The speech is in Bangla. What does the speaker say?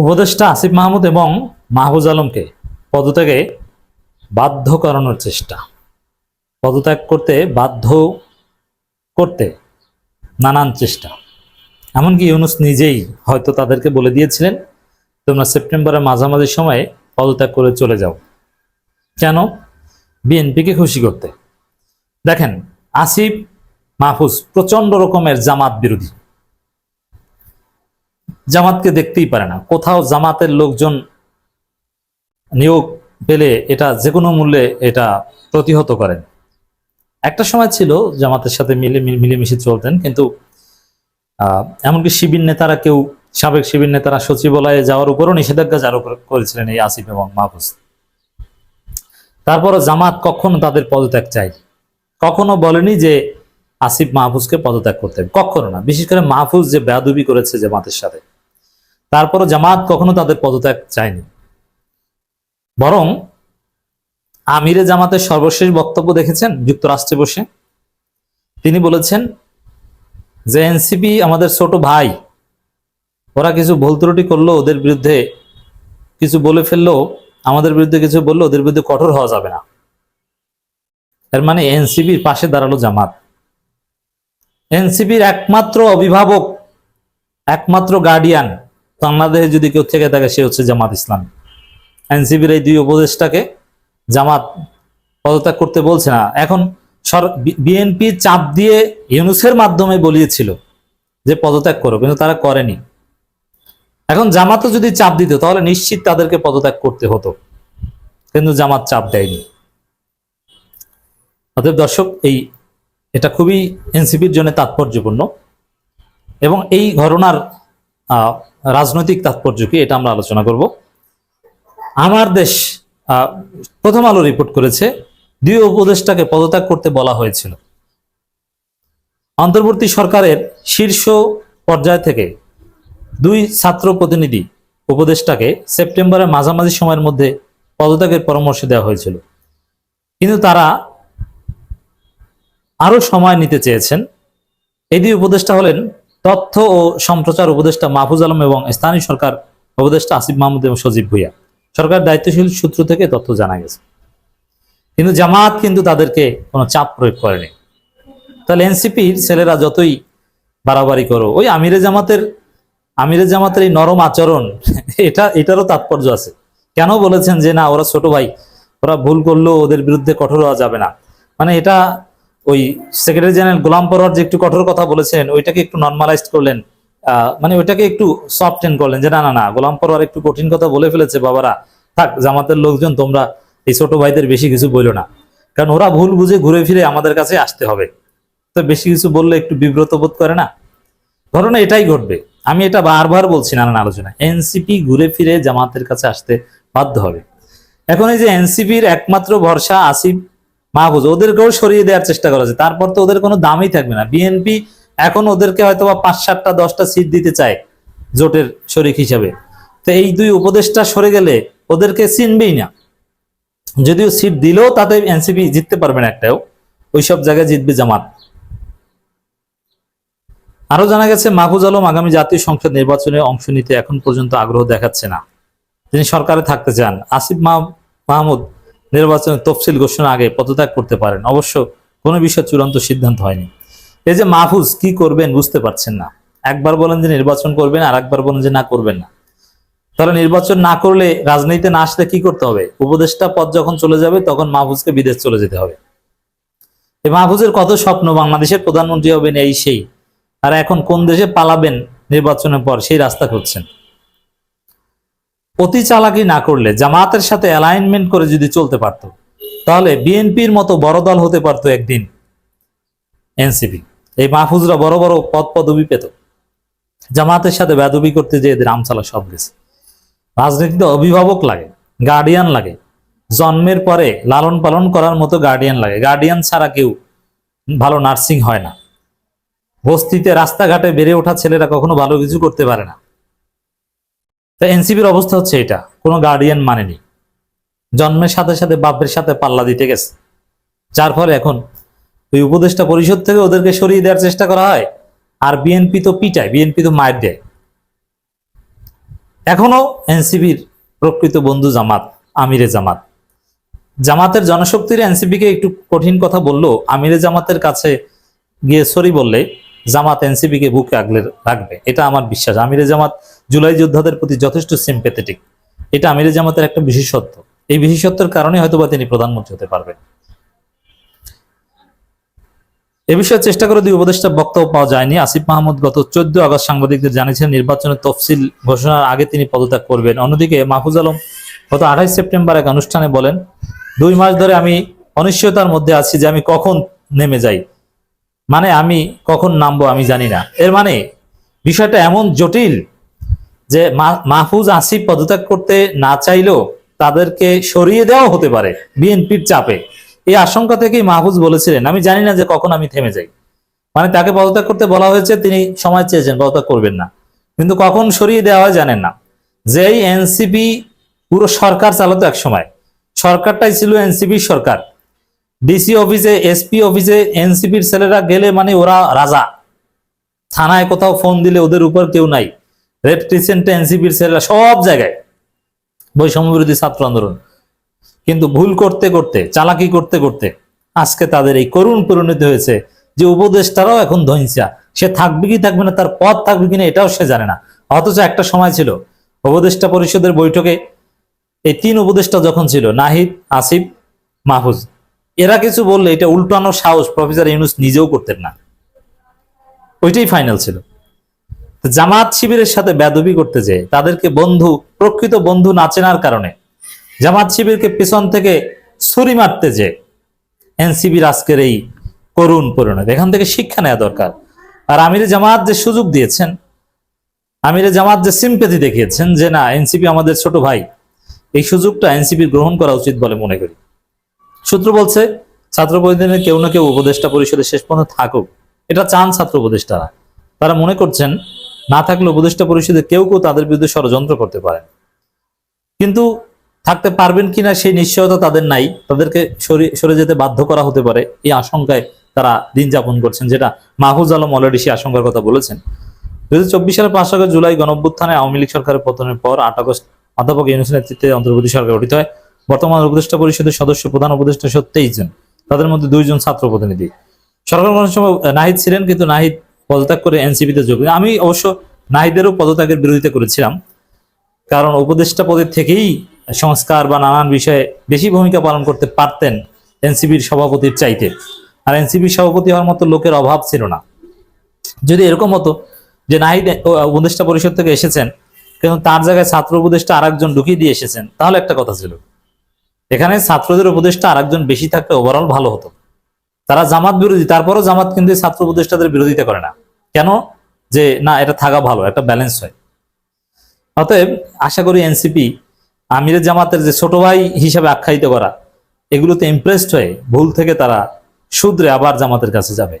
উপদেষ্টা আসিফ মাহমুদ এবং মাহবুজ আলমকে পদত্যাগে বাধ্য করানোর চেষ্টা। পদত্যাগ করতে বাধ্য করতে নানান চেষ্টা। এমনকি ইউনুস নিজেই হয়তো তাদেরকে বলে দিয়েছিলেন, তোমরা সেপ্টেম্বরের মাঝামাঝি সময়ে পদত্যাগ করে চলে যাও। কেন? বিএনপিকে খুশি করতে। দেখেন, আসিফ মাহফুজ প্রচণ্ড রকমের জামাত বিরোধী। জামাতকে দেখতেই পারে না। কোথাও জামাতের লোকজন নিয়োগ পেলে এটা যে কোনো মূল্যে এটা প্রতিহত করেন। একটা সময় ছিল জামাতের সাথে মিলে মিলেমিশে চলতেন, কিন্তু এমনকি শিবির নেতারা কেউ, সাবেক শিবির নেতারা সচিবালয়ে যাওয়ার উপরও নিষেধাজ্ঞা জারি করে- করেছিলেন এই আসিফ এবং মাহফুজ। তারপরও জামাত কখনো তাদের পদত্যাগ চাই কখনো বলেনি যে আসিফ মাহফুজকে পদত্যাগ করতে হবে। কখনো না। বিশেষ করে মাহফুজ যে বেয়াদবি করেছে জামাতের সাথে। তারপরও জামাত কখনো তাদের পদত্যাগ চায়নি। বরং আমিরে জামাতের সর্বশেষ বক্তব্য দেখেছেন যুক্তরাষ্ট্রে বসে। তিনি বলেছেন যে এনসিপি আমাদের ছোট ভাই, ওরা কিছু ভুল ত্রুটি করল ওদের বিরুদ্ধে কিছু বলে ফেলল আমাদের বিরুদ্ধে কিছু বলল ওদের বিরুদ্ধে কঠোর হওয়া যাবে না। এর মানে এনসিপির পাশে দাঁড়াল জামাত। এনসিপির একমাত্র অভিভাবক, একমাত্র গার্ডিয়ান বাংলাদেশে যদি কেউ থেকে থাকে, সে হচ্ছে জামাত ইসলাম। এনসিপির এই দুই উপদেষ্টাকে জামাত পদত্যাগ করতে বলছে না। এখন বিএনপি চাপ দিয়ে ইউনুসের মাধ্যমে বলিয়েছিল যে পদত্যাগ করো, কিন্তু তারা করেনি। এখন জামাতও যদি চাপ দিত, তাহলে নিশ্চিত তাদেরকে পদত্যাগ করতে হতো। কিন্তু জামাত চাপ দেয়নি। অতএব দর্শক, এই এটা খুবই এনসিপির জন্য তাৎপর্যপূর্ণ। এবং এই ঘটনার রাজনৈতিক তাৎপর্য কি এটা আমরা আলোচনা করব। আমার দেশ প্রথম আলো রিপোর্ট করেছে, দুই উপদেষ্টাকে পদত্যাগ করতে বলা হয়েছিল। অন্তর্বর্তী সরকারের শীর্ষ পর্যায় থেকে দুই ছাত্র প্রতিনিধি উপদেষ্টাকে সেপ্টেম্বরের মাঝামাঝি সময়ের মধ্যে পদত্যাগের পরামর্শ দেওয়া হয়েছিল। কিন্তু তারা আরও সময় নিতে চেয়েছেন। এই দুই উপদেষ্টা হলেন তথ্য ও সম্প্রচার উপদেষ্টা মাহফুজ আলম এবং স্থানীয় সরকার উপদেষ্টা আসিফ মাহমুদ এবং সজীব ভুইয়া। সরকার দায়িত্বশীল সূত্র থেকে তথ্য জানা গেছে। কিন্তু জামাত কিন্তু তাদেরকে কোনো চাপ প্রয়োগ করেনি। তাহলে এনসিপির ছেলেরা যতই বাড়াবাড়ি করো, ওই আমিরে জামাতের আমিরে জামাতের এই নরম আচরণ, এটা, এটারও তাৎপর্য আছে। কেন বলেছেন যে না, ওরা ছোট ভাই, ওরা ভুল করল ওদের বিরুদ্ধে কঠোর হওয়া যাবে না? মানে এটা ওই সেক্রেটারি জেনারেল গোলাম পরোয়ার যে একটু কঠোর কথা বলেছেন ওইটাকে একটু নর্মালাইজ করলেন। মানে ওইটাকে একটু সফট করলেন যে, না না না, গোলাম পরোয়ার একটু কঠিন কথা বলে ফেলেছে, বাবারা। থাক, জামাতের লোকজন তোমরা এই ছোট ভাইদের বেশি কিছু বইলো না। কারণ ওরা ভুল বুঝে ঘুরে ফিরে আমাদের কাছে আসতে হবে। তো বেশি কিছু বললে একটু বিব্রত বোধ করে না? ঘটনা এটাই ঘটবে। আমি এটা বারবার বলছি নানান আলোচনা এনসিপি ঘুরে ফিরে জামাতের কাছে আসতে বাধ্য হবে। এখন এই যে এনসিপির একমাত্র ভরসা আসিফ মাহফুজ, ওদেরকেও সরিয়ে দেওয়ার চেষ্টা করা হচ্ছে তারপর তো ওদের কোনো দামই থাকবে না। বিএনপি এখন ওদেরকে হয়তো বা পাঁচ সাতটা দশটা সিট দিতে চায় জোটের শরিক হিসাবে। তো এই দুই উপদেষ্টা সরে গেলে ওদেরকে চিনবেই না। যদিও সিট দিলেও তাতে এনসিপি জিততে পারবে না একটাও। ওইসব জায়গায় জিতবে জামাত। আরও জানা গেছে, মাহফুজ আলম আগামী জাতীয় সংসদ নির্বাচনে অংশ নিতে এখন পর্যন্ত আগ্রহ দেখাচ্ছে না। তিনি সরকারে থাকতে চান। আসিফ মাহ- মাহমুদ নির্বাচনের তফসিল ঘোষণার আগে পদত্যাগ করতে পারেন। অবশ্য কোনো বিষয় চূড়ান্ত সিদ্ধান্ত হয়নি। এই যে মাহফুজ কি করবেন বুঝতে পারছেন না। একবার বলেন যে নির্বাচন করবেন আর একবার বলেন যে না করবেন না। তাহলে নির্বাচন না করলে রাজনীতিতে না আসলে কি করতে হবে? উপদেষ্টা পদ যখন চলে যাবে, তখন মাহফুজকে বিদেশ চলে যেতে হবে। এই মাহফুজের কত স্বপ্ন? বাংলাদেশের প্রধানমন্ত্রী হবেন এই সেই। আর এখন কোন দেশে পালাবেন নির্বাচনের পর সেই রাস্তা খুঁজছেন। অতি চালাকি না করলে জামাতের সাথে অ্যালাইনমেন্ট করে যদি চলতে পারত, তাহলে বিএনপির মতো বড় দল হতে পারতো একদিন এনসিপি। এই মাহফুজরা বড় বড় পদ পদবি পেত। জামাতের সাথে বেদবি করতে যে এদের আমচালা সব গেছে। রাজনীতিতে অভিভাবক লাগে গার্ডিয়ান লাগে। জন্মের পরে লালন পালন করার মতো গার্ডিয়ান লাগে। গার্ডিয়ান ছাড়া কেউ ভালো নার্সিং হয় না। বস্তিতে রাস্তাঘাটে বেড়ে ওঠা ছেলেরা কখনো ভালো কিছু করতে পারে না। তো এনসিপির অবস্থা হচ্ছে এটা। কোনো গার্ডিয়ান মানেনি। জন্মের সাথে সাথে বাপের সাথে পাল্লা দিতে গেছে। যার ফলে এখন ওই উপদেষ্টা পরিষদ থেকে ওদেরকে সরিয়ে দেওয়ার চেষ্টা করা হয়। আর বিএনপি তো পিটায় বিএনপি তো মায়ের দেয়। এখনও এনসিপির প্রকৃত বন্ধু জামাত, আমিরে জামাত। জামাতের জনশক্তির এনসিপিকে একটু কঠিন কথা বলল আমিরে জামাতের কাছে গিয়ে সরি বললে জামাত এনসিপিকে বুকে আগলে রাখবে। এটা আমার বিশ্বাস। আমিরে জামাত জুলাই যোদ্ধাদের প্রতি যথেষ্ট সিম্পেথেটিক এটা আমিরে জামাতের একটা বিশেষত্ব। এই বিশেষত্বের কারণে হয়তোবা তিনি প্রধানমন্ত্রী হতে পারবেন। এ বিষয়ে চেষ্টা করে দুই উপদেষ্টা বক্তব্য পাওয়া যায়নি। আসিফ মাহমুদ গত চোদ্দ আগস্ট সাংবাদিকদের জানিয়েছেন, নির্বাচনের তফসিল ঘোষণার আগে তিনি পদত্যাগ করবেন। অন্যদিকে মাহফুজ আলম গত আঠাইশ সেপ্টেম্বর এক অনুষ্ঠানে বলেন, দুই মাস ধরে আমি অনিশ্চয়তার মধ্যে আছি যে আমি কখন নেমে যাই। মানে আমি কখন নামবো আমি জানি না। এর মানে বিষয়টা এমন জটিল যে মাহফুজ আসিফ পদত্যাগ করতে না চাইলেও তাদেরকে সরিয়ে দেওয়া হতে পারে বিএনপির চাপে। এই আশঙ্কা থেকেই মাহফুজ বলেছিলেন, আমি জানি না যে কখন আমি থেমে যাই। মানে তাকে পদত্যাগ করতে বলা হয়েছে, তিনি সময় চেয়েছেন, পদত্যাগ করবেন না। কিন্তু কখন সরিয়ে দেওয়া হয় জানেন না। যেই এনসিপি পুরো সরকার চালাতো এক সময় সরকারটাই ছিল এনসিপির সরকার। ডিসি অফিসে এসপি অফিসে এনসিপির ছেলেরা গেলে মানে ওরা রাজা। থানায় কোথাও ফোন দিলে ওদের উপর কেউ নাই। রেড ক্রিসেন্টে এনসিপির ছেলেরা সব জায়গায়। বৈষম্য বিরোধী ছাত্র আন্দোলন। কিন্তু ভুল করতে করতে, চালাকি করতে করতে আজকে তাদের এই করুণ পরিণতি হয়েছে যে উপদেষ্টারাও এখন ধৈঞ্চা সে থাকবে কি থাকবে না, তার পদ থাকবে কিনা এটাও সে জানে না। অথচ একটা সময় ছিল, উপদেষ্টা পরিষদের বৈঠকে এই তিন উপদেষ্টা যখন ছিল, নাহিদ, আসিফ, মাহফুজ এরা কিছু বললে এটা উল্টানো সাহস প্রফেসর ইউনুস নিজেও করতেন না। ওইটাই ফাইনাল ছিল। জামাত শিবিরের সাথে বেদবি করতে যেয়ে তাদেরকে বন্ধু, প্রকৃত বন্ধু না চেনার কারণে জামাত শিবিরকে পেছন থেকে ছুরি মারতে যে এনসিবির আজকের এই করুণ পরিণত। এখান থেকে শিক্ষা নেওয়া দরকার। আর আমিরে জামাত যে সুযোগ দিয়েছেন, আমিরে জামাত যে সিম্পেথি দেখিয়েছেন যে না, এনসিপি আমাদের ছোট ভাই, এই সুযোগটা এনসিপি গ্রহণ করা উচিত বলে মনে করি। সূত্র বলছে, ছাত্র প্রতিনিধিদের কেউ না কেউ উপদেষ্টা পরিষদে শেষ পর্যন্ত থাকুক। এটা চান ছাত্র উপদেষ্টারা। তারা মনে করছেন, না থাকলে উপদেষ্টা পরিষদে কেউ কেউ তাদের বিরুদ্ধে ষড়যন্ত্র করতে পারেন। কিন্তু থাকতে পারবেন কিনা সেই নিশ্চয়তা তাদের নাই। তাদেরকে সরে সরে যেতে বাধ্য করা হতে পারে এই আশঙ্কায় তারা দিন যাপন করছেন, যেটা মাহফুজ আলম অলরেডি সেই আশঙ্কার কথা বলেছেন। দুই হাজার চব্বিশ সালের পাঁচ আগস্ট জুলাই গণঅভ্যুত্থানে আওয়ামী লীগ সরকারের পতনের পর আট আগস্ট অধ্যাপক ইউনুস নেতৃত্বে অন্তর্বর্তী সরকার গঠিত হয়। বর্তমান উপদেষ্টা পরিষদের সদস্য, প্রধান উপদেষ্টা সহ তেইশ জন। তাদের মধ্যে দুইজন ছাত্র প্রতিনিধি। সরকার গঠনের সময় নাহিদ ছিলেন কিন্তু নাহিদ পদত্যাগ করে এনসিপিতে যোগ আমি অবশ্য নাহিদেরও পদত্যাগের বিরোধিতা করেছিলাম। কারণ উপদেষ্টা পদের থেকেই সংস্কার বা নানান বিষয়ে বেশি ভূমিকা পালন করতে পারতেন এনসিপির সভাপতির চাইতে। আর এনসিপির সভাপতি হওয়ার মতো লোকের অভাব ছিল না। যদি এরকম হতো যে নাহিদ উপদেষ্টা পরিষদ থেকে এসেছেন, কিন্তু তার জায়গায় ছাত্র উপদেষ্টা আরেকজন ঢুকিয়ে দিয়ে এসেছেন, তাহলে একটা কথা ছিল। এখানে ছাত্রদের উপদেষ্টা আরেকজন বেশি থাকলে ওভারঅল ভালো হতো। তারা জামাত বিরোধী, তারপরও জামাত কিন্তু ছাত্র উপদেষ্টাদের বিরোধিতা করে না। কেন? যে না, এটা থাকা ভালো, একটা ব্যালেন্স হয়। অতএব আশা করি এনসিপি, আমিরের জামাতের যে ছোট ভাই হিসাবে আখ্যায়িত করা, এগুলোতে ইমপ্রেসড হয়ে ভুল থেকে তারা শুধরে আবার জামাতের কাছে যাবে।